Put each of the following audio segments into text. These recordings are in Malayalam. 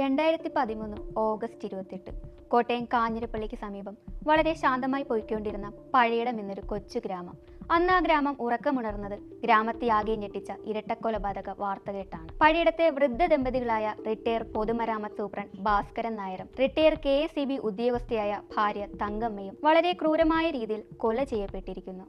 രണ്ടായിരത്തി പതിമൂന്ന് ഓഗസ്റ്റ് ഇരുപത്തെട്ട് കോട്ടയം കാഞ്ഞിരപ്പള്ളിക്ക് സമീപം വളരെ ശാന്തമായി പോയിക്കൊണ്ടിരുന്ന പഴയിടം എന്നൊരു കൊച്ചു ഗ്രാമം. അന്ന് ആ ഗ്രാമം ഉറക്കമുണർന്നത് ഗ്രാമത്തെ ആകെ ഞെട്ടിച്ച ഇരട്ടക്കൊലപാതക വാർത്ത കേട്ടാണ് പഴയിടത്തെ വൃദ്ധ ദമ്പതികളായ റിട്ടയർ പൊതുമരാമത്ത് സൂപ്രണ്ട് ഭാസ്കരൻ നായരും റിട്ടയർ കെ എസ് ബി ഉദ്യോഗസ്ഥയായ ഭാര്യ തങ്കമ്മയും വളരെ ക്രൂരമായ രീതിയിൽ കൊല ചെയ്യപ്പെട്ടിരിക്കുന്നു.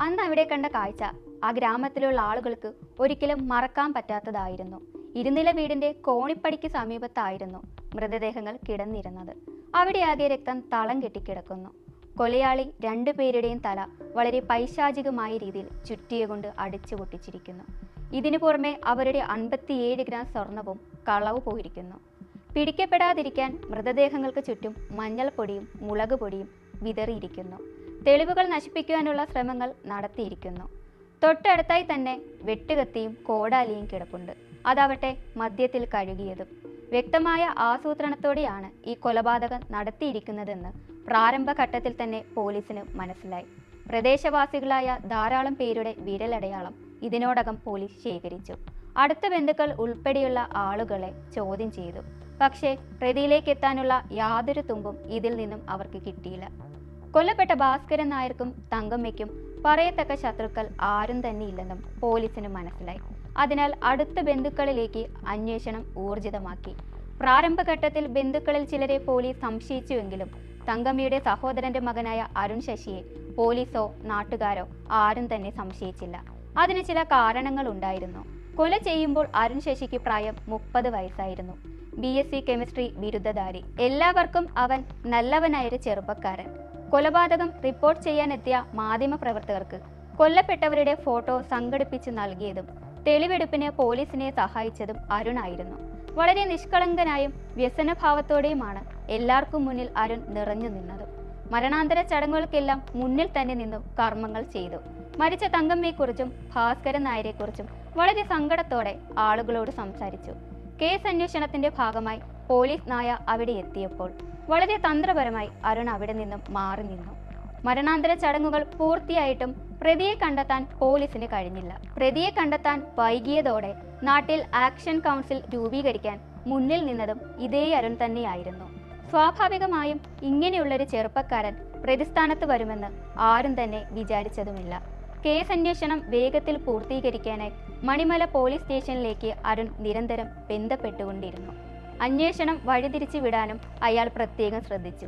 അന്ന് അവിടെ കണ്ട കാഴ്ച ആ ഗ്രാമത്തിലുള്ള ആളുകൾക്ക് ഒരിക്കലും മറക്കാൻ പറ്റാത്തതായിരുന്നു. ഇരുനില വീടിന്റെ കോണിപ്പടിക്ക് സമീപത്തായിരുന്നു മൃതദേഹങ്ങൾ കിടന്നിരുന്നത്. അവിടെയാകെ രക്തം തളം കെട്ടിക്കിടക്കുന്നു. കൊലയാളി രണ്ടുപേരുടെയും തല വളരെ പൈശാചികമായ രീതിയിൽ ചുറ്റിയ കൊണ്ട് അടിച്ചു പൊട്ടിച്ചിരിക്കുന്നു. ഇതിനു പുറമെ അവരുടെ അൻപത്തിയേഴ് ഗ്രാം സ്വർണവും കളവ് പോയിരിക്കുന്നു. പിടിക്കപ്പെടാതിരിക്കാൻ മൃതദേഹങ്ങൾക്ക് ചുറ്റും മഞ്ഞൾപ്പൊടിയും മുളക് പൊടിയും വിതറിയിരിക്കുന്നു. തെളിവുകൾ നശിപ്പിക്കുവാനുള്ള ശ്രമങ്ങൾ നടത്തിയിരിക്കുന്നു. തൊട്ടടുത്തായി തന്നെ വെട്ടുകത്തിയും കോടാലിയും കിടപ്പുണ്ട്. അതാവട്ടെ മദ്യത്തിൽ കഴുകിയതും. വ്യക്തമായ ആസൂത്രണത്തോടെയാണ് ഈ കൊലപാതകം നടത്തിയിരിക്കുന്നതെന്ന് പ്രാരംഭഘട്ടത്തിൽ തന്നെ പോലീസിന് മനസ്സിലായി. പ്രദേശവാസികളായ ധാരാളം പേരുടെ വിരലടയാളം ഇതിനോടകം പോലീസ് ശേഖരിച്ചു. അടുത്ത ബന്ധുക്കൾ ഉൾപ്പെടെയുള്ള ആളുകളെ ചോദ്യം ചെയ്തു. പക്ഷേ പ്രതിയിലേക്ക് എത്താനുള്ള യാതൊരു തുമ്പും ഇതിൽ നിന്നും അവർക്ക് കിട്ടിയില്ല. കൊല്ലപ്പെട്ട ഭാസ്കരൻ നായർക്കും തങ്കമ്മയ്ക്കും പറയത്തക്ക ശത്രുക്കൾ ആരും തന്നെ ഇല്ലെന്നും പോലീസിന് മനസ്സിലായി. അതിനാൽ അടുത്ത ബന്ധുക്കളിലേക്ക് അന്വേഷണം ഊർജിതമാക്കി. പ്രാരംഭഘട്ടത്തിൽ ബന്ധുക്കളിൽ ചിലരെ പോലീസ് സംശയിച്ചുവെങ്കിലും തങ്കമ്മയുടെ സഹോദരന്റെ മകനായ അരുൺ ശശിയെ പോലീസോ നാട്ടുകാരോ ആരും തന്നെ സംശയിച്ചില്ല. അതിന് ചില കാരണങ്ങൾ ഉണ്ടായിരുന്നു. കൊല ചെയ്യുമ്പോൾ അരുൺ ശശിക്ക് പ്രായം മുപ്പത് വയസ്സായിരുന്നു. ബി എസ് സി കെമിസ്ട്രി ബിരുദധാരി. എല്ലാവർക്കും അവൻ നല്ലവനായൊരു ചെറുപ്പക്കാരൻ. കൊലപാതകം റിപ്പോർട്ട് ചെയ്യാനെത്തിയ മാധ്യമപ്രവർത്തകർക്ക് കൊല്ലപ്പെട്ടവരുടെ ഫോട്ടോ സംഘടിപ്പിച്ച് നൽകിയതും തെളിവെടുപ്പിന് പോലീസിനെ സഹായിച്ചതും അരുണായിരുന്നു വളരെ നിഷ്കളങ്കനായും വ്യസനഭാവത്തോടെയുമാണ് എല്ലാവർക്കും മുന്നിൽ അരുൺ നിറഞ്ഞു നിന്നത്. മരണാന്തര ചടങ്ങുകൾക്കെല്ലാം മുന്നിൽ തന്നെ നിന്നും കർമ്മങ്ങൾ ചെയ്തു. മരിച്ച തങ്കമ്മയെക്കുറിച്ചും ഭാസ്കരൻ നായരെക്കുറിച്ചും വളരെ സങ്കടത്തോടെ ആളുകളോട് സംസാരിച്ചു. കേസ് അന്വേഷണത്തിന്റെ ഭാഗമായി പോലീസ് നായ അവിടെ എത്തിയപ്പോൾ വളരെ തന്ത്രപരമായി അരുൺ അവിടെ നിന്നും മാറി നിന്നു. മരണാന്തര ചടങ്ങുകൾ പൂർത്തിയായിട്ടും പ്രതിയെ കണ്ടെത്താൻ പോലീസിന് കഴിഞ്ഞില്ല. പ്രതിയെ കണ്ടെത്താൻ വൈകിയതോടെ നാട്ടിൽ ആക്ഷൻ കൗൺസിൽ രൂപീകരിക്കാൻ മുന്നിൽ നിന്നതും ഇതേ അരുൺ തന്നെയായിരുന്നു. സ്വാഭാവികമായും ഇങ്ങനെയുള്ളൊരു ചെറുപ്പക്കാരൻ പ്രതിസ്ഥാനത്ത് വരുമെന്ന് ആരും തന്നെ വിചാരിച്ചതുമില്ല. കേസ് അന്വേഷണം വേഗത്തിൽ പൂർത്തീകരിക്കാനായി മണിമല പോലീസ് സ്റ്റേഷനിലേക്ക് അരുൺ നിരന്തരം ബന്ധപ്പെട്ടുകൊണ്ടിരുന്നു. അന്വേഷണം വഴിതിരിച്ചു വിടാനും അയാൾ പ്രത്യേകം ശ്രദ്ധിച്ചു.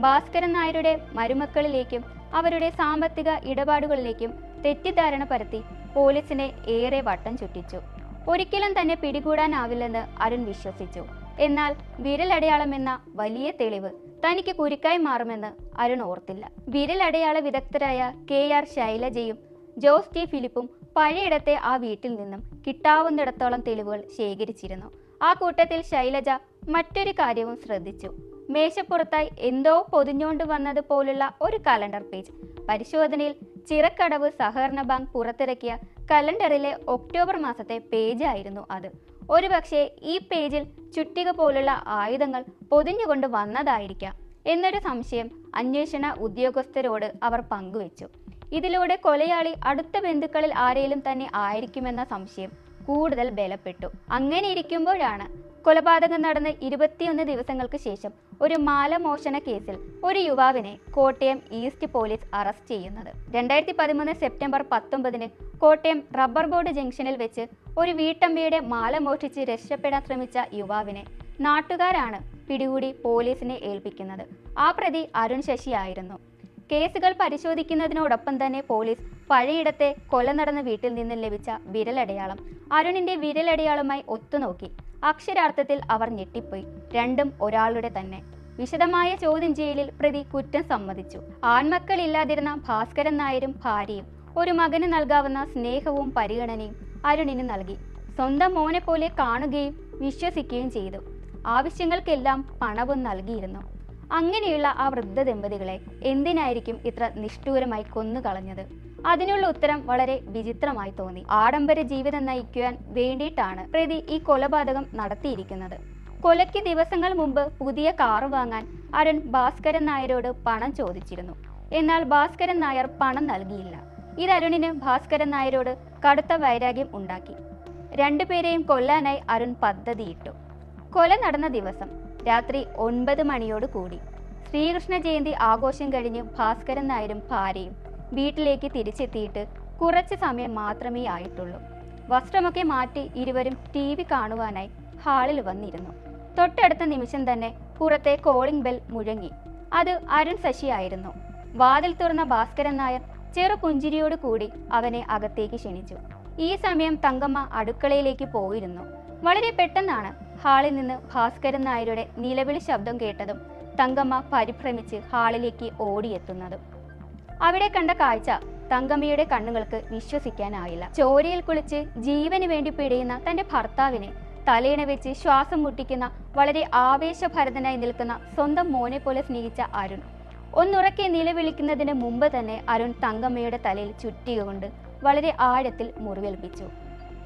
ഭാസ്കരൻ നായരുടെ മരുമക്കളിലേക്കും അവരുടെ സാമ്പത്തിക ഇടപാടുകളിലേക്കും തെറ്റിദ്ധാരണ പരത്തി പോലീസിനെ ഏറെ വട്ടം ചുറ്റിച്ചു. ഒരിക്കലും തന്നെ പിടികൂടാനാവില്ലെന്ന് അരുൺ വിശ്വസിച്ചു. എന്നാൽ വിരലടയാളം എന്ന വലിയ തെളിവ് തനിക്ക് കുരുക്കായി മാറുമെന്ന് അരുൺ ഓർത്തില്ല. വിരലടയാള വിദഗ്ധരായ കെ ആർ ശൈലജയും ജോസ് ടി ഫിലിപ്പും പഴയിടത്തെ ആ വീട്ടിൽ നിന്നും കിട്ടാവുന്നിടത്തോളം തെളിവുകൾ ശേഖരിച്ചിരുന്നു. ആ കൂട്ടത്തിൽ ശൈലജ മറ്റൊരു കാര്യവും ശ്രദ്ധിച്ചു. മേശപ്പുറത്തായി എന്തോ പൊതിഞ്ഞോണ്ട് വന്നത് പോലുള്ള ഒരു കലണ്ടർ പേജ് പരിശോധനയിൽ ചിറക്കടവ് സഹകരണ ബാങ്ക് പുറത്തിറക്കിയ കലണ്ടറിലെ ഒക്ടോബർ മാസത്തെ പേജ് ആയിരുന്നു അത്. ഒരുപക്ഷെ ഈ പേജിൽ ചുറ്റിക പോലുള്ള ആയുധങ്ങൾ പൊതിഞ്ഞുകൊണ്ട് വന്നതായിരിക്കാം എന്നൊരു സംശയം അന്വേഷണ ഉദ്യോഗസ്ഥരോട് അവർ പങ്കുവച്ചു. ഇതിലൂടെ കൊലയാളി അടുത്ത ബന്ധുക്കളിൽ ആരെങ്കിലും തന്നെ ആയിരിക്കുമെന്ന സംശയം കൂടുതൽ ബലപ്പെട്ടു. അങ്ങനെ ഇരിക്കുമ്പോഴാണ് കൊലപാതകം നടന്ന് ഇരുപത്തിയൊന്ന് ദിവസങ്ങൾക്ക് ശേഷം ഒരു മാലമോഷണ കേസിൽ ഒരു യുവാവിനെ കോട്ടയം ഈസ്റ്റ് പോലീസ് അറസ്റ്റ് ചെയ്യുന്നത്. രണ്ടായിരത്തി പതിമൂന്ന് സെപ്റ്റംബർ പത്തൊമ്പതിന് കോട്ടയം റബ്ബർ ബോർഡ് ജംഗ്ഷനിൽ വെച്ച് ഒരു വീട്ടമ്മയുടെ മാല മോഷ്ടിച്ച് രക്ഷപ്പെടാൻ ശ്രമിച്ച യുവാവിനെ നാട്ടുകാരാണ് പിടികൂടി പോലീസിനെ ഏൽപ്പിക്കുന്നത്. ആ പ്രതി അരുൺ ശശി ആയിരുന്നു കേസുകൾ പരിശോധിക്കുന്നതിനോടൊപ്പം തന്നെ പോലീസ് പഴയിടത്തെ കൊല നടന്ന വീട്ടിൽ നിന്ന് ലഭിച്ച വിരലടയാളം. അരുണിന്റെ വിരലടയാളമായി ഒത്തുനോക്കി. അക്ഷരാർത്ഥത്തിൽ അവർ ഞെട്ടിപ്പോയി. രണ്ടും ഒരാളുടെ തന്നെ. വിശദമായ ചോദ്യം ചെയ്യലിൽ പ്രതി കുറ്റം സമ്മതിച്ചു. ആൺമക്കൾ ഇല്ലാതിരുന്ന ഭാസ്കരൻ നായരും ഭാര്യയും ഒരു മകന് നൽകാവുന്ന സ്നേഹവും പരിഗണനയും അരുണിന് നൽകി. സ്വന്തം മോനെ പോലെ കാണുകയും വിശ്വസിക്കുകയും ചെയ്തു. ആവശ്യങ്ങൾക്കെല്ലാം പണവും നൽകിയിരുന്നു. അങ്ങനെയുള്ള ആ വൃദ്ധ ദമ്പതികളെ എന്തിനായിരിക്കും ഇത്ര നിഷ്ഠൂരമായി കൊന്നുകളഞ്ഞത്? അതിനുള്ള ഉത്തരം വളരെ വിചിത്രമായി തോന്നി. ആഡംബര ജീവിതം നയിക്കുവാൻ വേണ്ടിയിട്ടാണ് പ്രതി ഈ കൊലപാതകം നടത്തിയിരിക്കുന്നത്. കൊലയ്ക്ക് ദിവസങ്ങൾ മുമ്പ് പുതിയ കാറ് വാങ്ങാൻ അരുൺ ഭാസ്കരൻ നായരോട് പണം ചോദിച്ചിരുന്നു. എന്നാൽ ഭാസ്കരൻ നായർ പണം നൽകിയില്ല. ഇത് അരുണിന് ഭാസ്കരൻ നായരോട് കടുത്ത വൈരാഗ്യം ഉണ്ടാക്കി. രണ്ടുപേരെയും കൊല്ലാനായി അരുൺ പദ്ധതിയിട്ടു. കൊല നടന്ന ദിവസം രാത്രി ഒൻപത് മണിയോട് കൂടി. ശ്രീകൃഷ്ണ ജയന്തി ആഘോഷം കഴിഞ്ഞ് ഭാസ്കരൻ നായരും ഭാര്യയും വീട്ടിലേക്ക് തിരിച്ചെത്തിയിട്ട് കുറച്ച് സമയം മാത്രമേ ആയിട്ടുള്ളൂ. വസ്ത്രമൊക്കെ മാറ്റി ഇരുവരും ടി വി കാണുവാനായി ഹാളിൽ വന്നിരുന്നു. തൊട്ടടുത്ത നിമിഷം തന്നെ പുറത്തെ കോളിംഗ് ബെൽ മുഴങ്ങി. അത് അരുൺ ശശി ആയിരുന്നു. വാതിൽ തുറന്ന ഭാസ്കരൻ നായർ ചെറു പുഞ്ചിരിയോട് കൂടി അവനെ അകത്തേക്ക് ക്ഷണിച്ചു. ഈ സമയം തങ്കമ്മ അടുക്കളയിലേക്ക് പോയിരുന്നു. വളരെ പെട്ടെന്നാണ് ഹാളിൽ നിന്ന് ഭാസ്കരൻ നായരുടെ നിലവിളി ശബ്ദം കേട്ടതും തങ്കമ്മ പരിഭ്രമിച്ച് ഹാളിലേക്ക് ഓടിയെത്തുന്നതും. അവിടെ കണ്ട കാഴ്ച തങ്കമ്മയുടെ കണ്ണുകൾക്ക് വിശ്വസിക്കാനായില്ല. ചോരയിൽ കുളിച്ച് ജീവന് വേണ്ടി പിടയുന്ന തന്റെ ഭർത്താവിനെ തലയിണ വെച്ച് ശ്വാസം മുട്ടിക്കുന്ന വളരെ ആവേശഭരതനായി നിൽക്കുന്ന സ്വന്തം മോനെ പോലെ സ്നേഹിച്ച അരുൺ. ഒന്നുറക്കെ നിലവിളിക്കുന്നതിന് മുമ്പ് തന്നെ അരുൺ തങ്കമ്മയുടെ തലയിൽ ചുറ്റിക കൊണ്ട് വളരെ ആഴത്തിൽ മുറിവേൽപ്പിച്ചു.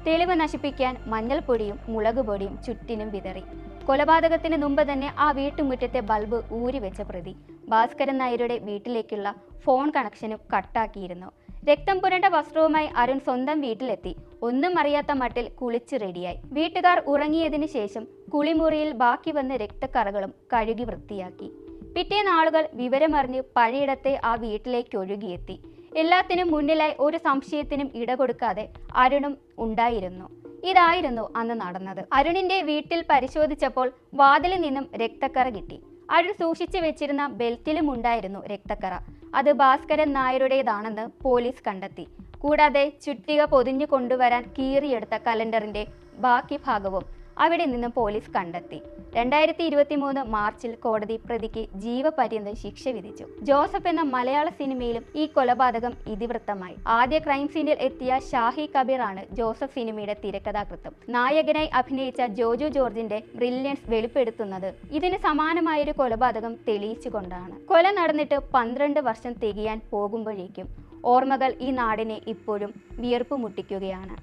തെളിവ് നശിപ്പിക്കാൻ മഞ്ഞൾപ്പൊടിയും മുളകുപൊടിയും ചുറ്റിനും വിതറി. കൊലപാതകത്തിന് മുമ്പ് തന്നെ ആ വീട്ടുമുറ്റത്തെ ബൾബ് ഊരിവെച്ച പ്രതി. ഭാസ്കരൻ നായരുടെ വീട്ടിലേക്കുള്ള ഫോൺ കണക്ഷനും കട്ടാക്കിയിരുന്നു. രക്തം പുരണ്ട വസ്ത്രവുമായി അരുൺ സ്വന്തം വീട്ടിലെത്തി. ഒന്നും അറിയാത്ത മട്ടിൽ കുളിച്ച് റെഡിയായി. വീട്ടുകാർ ഉറങ്ങിയതിനു ശേഷം കുളിമുറിയിൽ ബാക്കി വന്ന രക്തക്കറകളും കഴുകി വൃത്തിയാക്കി. പിറ്റേ നാളുകൾ വിവരമറിഞ്ഞ് പഴയിടത്തെ ആ വീട്ടിലേക്ക് ഒഴുകിയെത്തി. എല്ലാത്തിനും മുന്നിലായി ഒരു സംശയത്തിനും ഇടകൊടുക്കാതെ അരുണും ഉണ്ടായിരുന്നു. ഇതായിരുന്നു അന്ന് നടന്നത്. അരുണിന്റെ വീട്ടിൽ പരിശോധിച്ചപ്പോൾ വാതിലിൽ നിന്നും രക്തക്കറ കിട്ടി. അരുൺ സൂക്ഷിച്ചു വെച്ചിരുന്ന ബെൽറ്റിലും ഉണ്ടായിരുന്നു രക്തക്കറ. അത് ഭാസ്കരൻ നായരുടേതാണെന്ന് പോലീസ് കണ്ടെത്തി. കൂടാതെ ചുറ്റിക പൊതിഞ്ഞു കൊണ്ടുവരാൻ കീറിയെടുത്ത കലണ്ടറിന്റെ ബാക്കി ഭാഗവും അവിടെ നിന്നും പോലീസ് കണ്ടെത്തി. രണ്ടായിരത്തി ഇരുപത്തി മൂന്ന് മാർച്ചിൽ കോടതി പ്രതിക്ക് ജീവപര്യന്തം ശിക്ഷ വിധിച്ചു. ജോസഫ് എന്ന മലയാള സിനിമയിലും ഈ കൊലപാതകം ഇതിവൃത്തമായി. ആദ്യ ക്രൈം സീനിൽ എത്തിയ ഷാഹി കബീർ ആണ് ജോസഫ് സിനിമയുടെ തിരക്കഥാകൃത്തും. നായകനായി അഭിനയിച്ച ജോജു ജോർജിന്റെ ബ്രില്യൻസ് വെളിപ്പെടുത്തുന്നത് ഇതിന് സമാനമായൊരു കൊലപാതകം തെളിയിച്ചുകൊണ്ടാണ്. കൊല നടന്നിട്ട് പന്ത്രണ്ട് വർഷം തികയാൻ പോകുമ്പോഴേക്കും ഓർമ്മകൾ ഈ നാടിനെ ഇപ്പോഴും വിയർപ്പ് മുട്ടിക്കുകയാണ്.